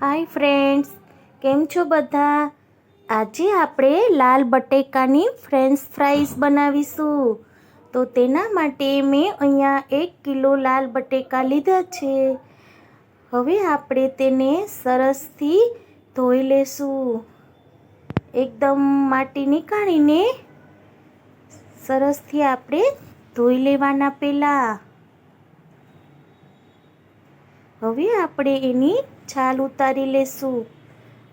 Hi friends, કેમ છો બધા? આજે આપણે લાલ બટેકાની ફ્રેન્ચ ફ્રાઈસ બનાવીશું. તો તેના માટે મેં અહીંયા એક કિલો લાલ બટેકા લીધા છે. હવે આપણે તેને સરસથી ધોઈ લેશું. એકદમ માટી નીકાળીને સરસથી આપણે ધોઈ લેવાના પહેલાં. હવે આપણે એની છાલ ઉતારી લેશું.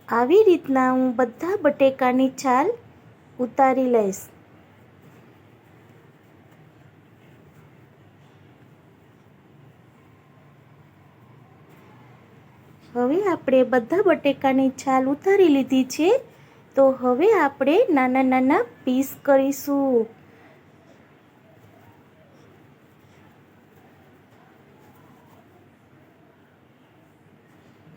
આવી રીતના હું બધા બટેકાની છાલ ઉતારી લઈશ. હવે આપણે બધા બટેકાની છાલ ઉતારી લીધી છે, તો હવે આપણે નાના નાના પીસ કરીશું.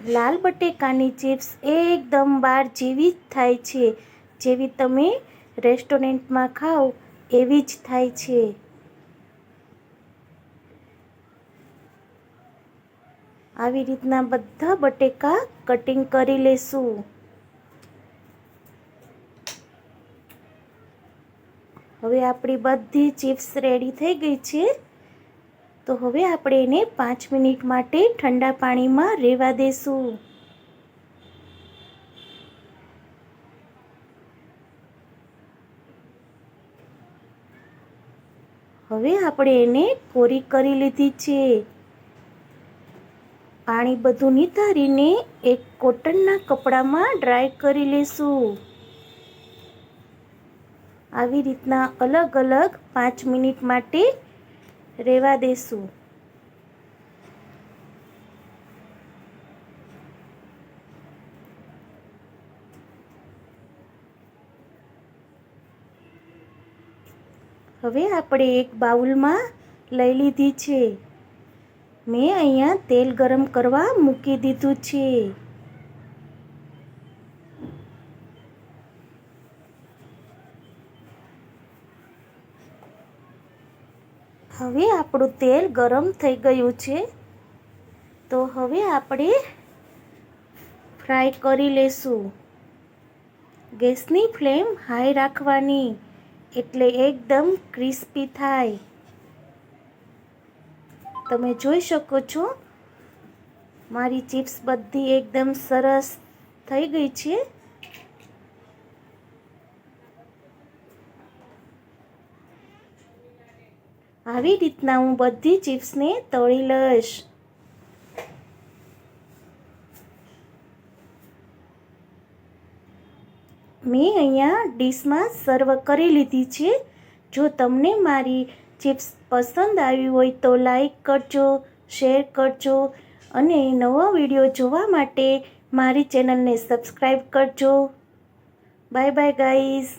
લાલ બટેકાની ચિપ્સ એકદમ બાર જેવી જ થાય છે. જેવી તમે રેસ્ટોરન્ટમાં ખાઓ એવી જ થાય છે. આવી રીતના બધા બટેકા કટિંગ કરી લેશું. હવે આપણી બધી ચિપ્સ રેડી થઈ ગઈ છે. તો હવે આપણે એને પાંચ મિનિટ માટે ઠંડા પાણીમાં રહેવા દેશું. હવે આપણે એને કોરી કરી લીધી છે. પાણી બધું નિતારીને એક કોટનના કપડામાં ડ્રાય કરી લેશું. આવી રીતના અલગ અલગ પાંચ મિનિટ માટે રહેવા દેશું. હવે આપણે એક બાઉલમાં લઈ લીધી છે. મેં અહીંયા તેલ ગરમ કરવા મૂકી દીધું છે. હવે આપણું તેલ ગરમ થઈ ગયું છે. તો હવે આપણે ફ્રાય કરી લેશું. ગેસની ફ્લેમ હાઈ રાખવાની એટલે એકદમ ક્રિસ્પી થાય. તમે જોઈ શકો છો, મારી ચિપ્સ બધી એકદમ સરસ થઈ ગઈ છે. આવી રીતના હું બધી ચિપ્સને તળી લઈશ. મેં અહીંયા ડીશમાં સર્વ કરી લીધી છે. જો તમને મારી ચિપ્સ પસંદ આવી હોય તો લાઈક કરજો, શેર કરજો અને નવા વીડિયો જોવા માટે મારી ચેનલને સબસ્ક્રાઈબ કરજો. Bye bye guys.